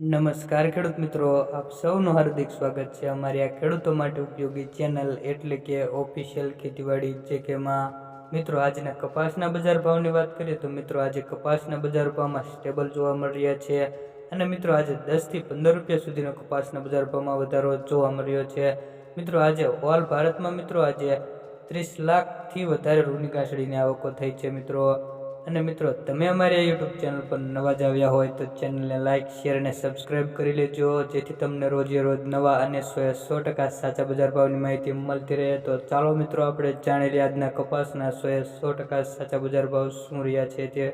નમસ્કાર ખેડૂત મિત્રો, આપ સૌનું હાર્દિક સ્વાગત છે અમારી આ ખેડૂતો માટે ઉપયોગી ચેનલ એટલે કે ઓફિશિયલ ખેતીવાડી, જે કે મિત્રો આજના કપાસના બજાર ભાવની વાત કરીએ તો મિત્રો આજે કપાસના બજાર ભાવમાં સ્ટેબલ જોવા મળી રહ્યા છે અને મિત્રો આજે દસથી પંદર રૂપિયા સુધીનો કપાસના બજાર ભાવમાં વધારો જોવા મળ્યો છે. મિત્રો આજે ઓલ ભારતમાં મિત્રો આજે ત્રીસ લાખથી વધારે રૂની કાસડીની આવકો થઈ છે મિત્રો. અને મિત્રો, તમે અમારી યુટ્યુબ ચેનલ પર નવા જ આવ્યા હોય તો ચેનલને લાઇક શેર અને સબસ્ક્રાઇબ કરી લેજો. જેથી તમને રોજે રોજ નવા અને સો સો ટકા સાચા બજાર ભાવની માહિતી મળતી રહે. તો ચાલો મિત્રો, આપણે જાણી લઈએ આજના કપાસના સો સો ટકા સાચા બજાર ભાવ શું રહ્યા છે તે.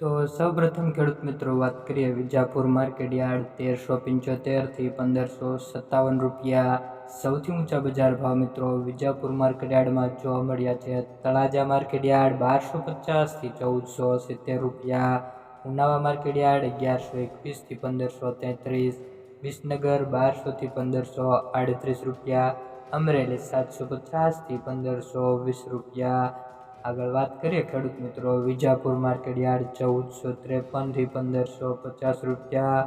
તો સૌપ્રથમ ખેડૂત મિત્રો વાત કરીએ વિજાપુર માર્કેટ યાર્ડ તેરસો પંચોતેરથી પંદરસો સત્તાવન રૂપિયા. સૌથી ઊંચા બજાર ભાવ મિત્રો વિજાપુર માર્કેટ યાર્ડમાં જોવા મળ્યા છે. તળાજા માર્કેટ યાર્ડ બારસો પચાસથી ચૌદસો સિત્તેર રૂપિયા. ઉનાવા માર્કેટ યાર્ડ અગિયારસો એકવીસથી પંદરસો તેત્રીસ. વિસનગર બારસોથી પંદરસો આડત્રીસ રૂપિયા. અમરેલી સાતસો પચાસથી પંદરસો વીસ રૂપિયા. આગળ વાત કરીએ, ખેડૂત મિત્રો. વિજાપુર માર્કેટ યાર્ડ ચૌદસો ત્રેપનથી પંદરસો પચાસ રૂપિયા.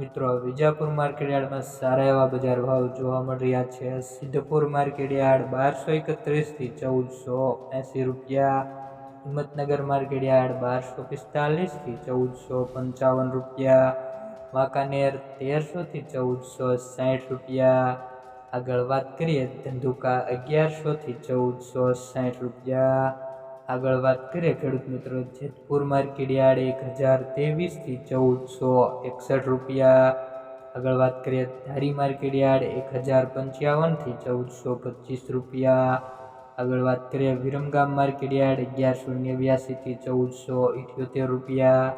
મિત્રો, વિજાપુર માર્કેટ યાર્ડમાં સારા એવા બજાર ભાવ જોવા મળી રહ્યા છે. સિદ્ધપુર માર્કેટ યાર્ડ બારસો એકત્રીસથી ચૌદસો એંસી રૂપિયા. હિંમતનગર માર્કેટ યાર્ડ બારસો પિસ્તાલીસથી ચૌદસો પંચાવન રૂપિયા. વાંકાનેર તેરસોથી ચૌદસો સાઠ રૂપિયા. આગળ વાત કરીએ, ધંધુકા અગિયારસોથી ચૌદસો સાઠ રૂપિયા. આગળ વાત કરીએ, ખેડૂત મિત્રો જેતપુર માર્કેટ યાર્ડ એક હજાર ત્રેવીસથી ચૌદસો એકસઠ રૂપિયા. આગળ વાત કરીએ, ધારી માર્કેટ યાર્ડ એક હજાર પંચાવનથી ચૌદસો પચીસ રૂપિયા. આગળ વાત કરીએ, વિરમગામ માર્કેટ યાર્ડ અગિયારસો નેવ્યાસીથી ચૌદસો ઇઠ્યોતેર રૂપિયા.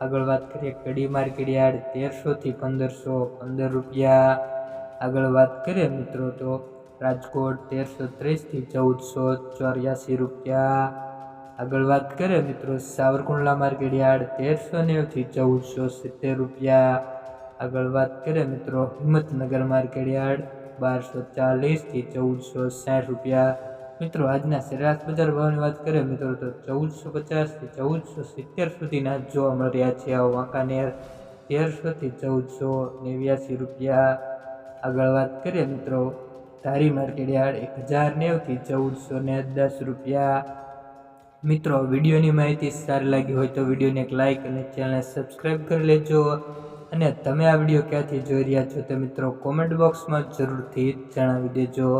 આગળ વાત કરીએ, કડી માર્કેટ યાર્ડ તેરસોથી પંદરસો પંદર રૂપિયા. આગળ વાત કરીએ મિત્રો, તો રાજકોટ તેરસો ત્રીસથી ચૌદસો ચોર્યાસી રૂપિયા. આગળ વાત કરીએ મિત્રો, સાવરકુંડલા માર્કેટ યાર્ડ તેરસો નેવથી ચૌદસો સિત્તેર રૂપિયા. આગળ વાત કરીએ મિત્રો, હિંમતનગર માર્કેટ યાર્ડ બારસો ચાલીસથી ચૌદસો સાઠ રૂપિયા. મિત્રો, આજના સરેરાશ બજાર ભાવની વાત કરીએ મિત્રો, તો ચૌદસો પચાસથી ચૌદસો સિત્તેર સુધીના જોવા મળી રહ્યા છે આ વાંકાનેર. તેરસોથી ચૌદસો નેવ્યાસી રૂપિયા. આગળ વાત કરીએ મિત્રો, ધારી માર્કેટ યાર્ડ એક હજાર નેવથી ચૌદસો ને દસ રૂપિયા. મિત્રો, વિડીયોની માહિતી સારી લાગી હોય તો વિડીયોને એક લાઇક અને ચેનલને સબસ્ક્રાઈબ કરી લેજો. અને તમે આ વીડિયો ક્યાંથી જોઈ રહ્યા છો તે મિત્રો કોમેન્ટ બોક્સમાં જરૂરથી જણાવી દેજો.